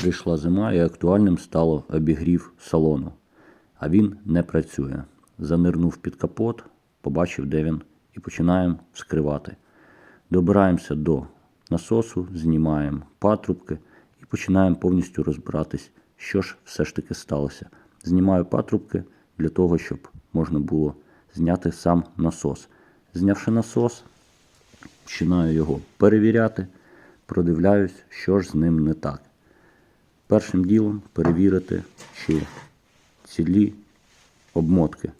Прийшла зима і актуальним стало обігрів салону, а він не працює. Занирнув під капот, побачив, де він, і починаємо вскривати. Добираємося до насосу, знімаємо патрубки і починаємо повністю розбиратись, що ж все ж таки сталося. Знімаю патрубки для того, щоб можна було зняти сам насос. Знявши насос, починаю його перевіряти, продивляюсь, що ж з ним не так. Першим ділом перевірити, чи цілі обмотки.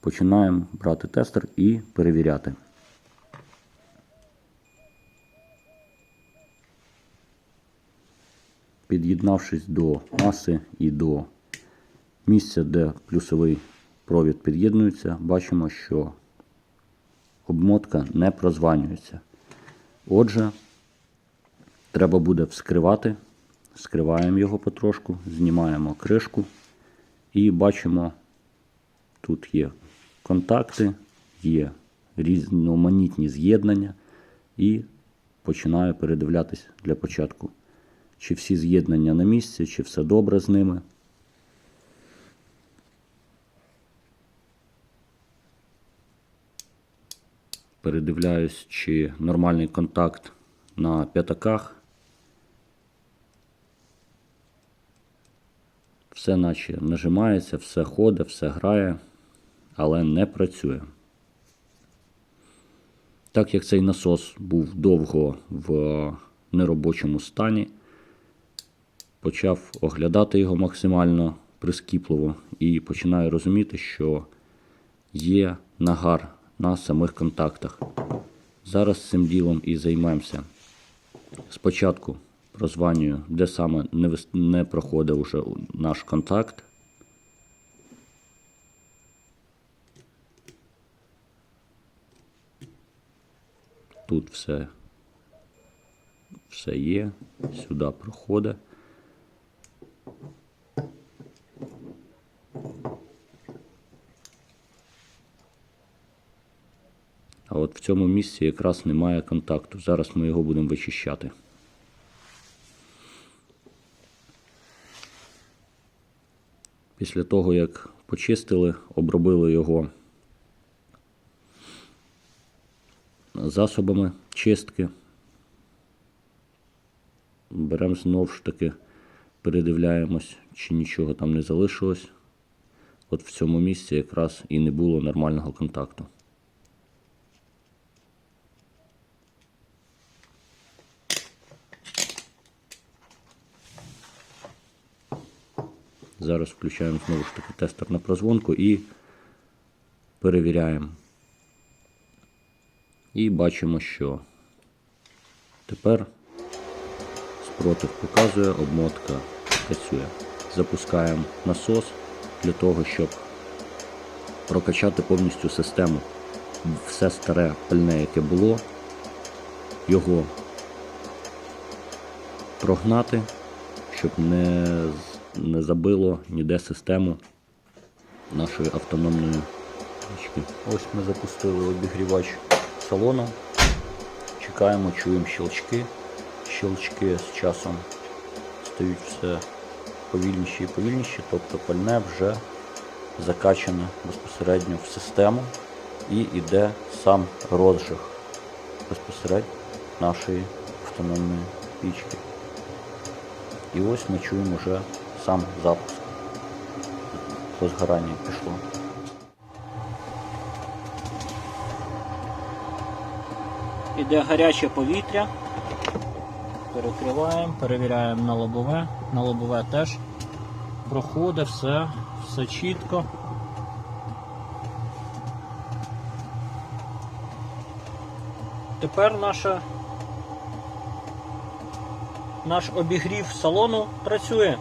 Починаємо брати тестер і перевіряти. Під'єднавшись до маси і до місця, де плюсовий провід під'єднується, бачимо, що обмотка не прозванюється. Отже, треба буде вскривати. Скриваємо його потрошку, знімаємо кришку і бачимо, тут є контакти, є різноманітні з'єднання і починаю передивлятись для початку, чи всі з'єднання на місці, чи все добре з ними. Передивляюсь, чи нормальний контакт на п'ятаках. Все наче нажимається, все ходить, все грає, але не працює. Так як цей насос був довго в неробочому стані, почав оглядати його максимально прискіпливо і починаю розуміти, що є нагар на самих контактах. Зараз цим ділом і займемося. Спочатку прозванюю, де саме не, не проходив уже наш контакт. Тут все, все є, сюди проходить. А от в цьому місці якраз немає контакту. Зараз ми його будемо вичищати. Після того, як почистили, обробили його засобами чистки, беремо знову ж таки, передивляємось, чи нічого там не залишилось. От в цьому місці якраз і не було нормального контакту. Зараз включаємо знову ж таки тестер на прозвонку і перевіряємо. І бачимо, що тепер спротив показує, обмотка працює. Запускаємо насос для того, щоб прокачати повністю систему. Все старе пальне, яке було, його прогнати, щоб не, не забило ніде систему нашої автономної річки. Ось ми запустили обігрівач салону. Чекаємо, чуємо щелчки. Щелчки з часом стають все повільніші і повільніші, тобто пальне вже закачане безпосередньо в систему і йде сам розжиг безпосередньо нашої автономної пічки. І ось ми чуємо вже сам запуск. Розгорання пішло. Іде гаряче повітря. Перекриваємо, перевіряємо на лобове. На лобове теж проходить все, все чітко. Тепер наша, наш обігрів салону працює.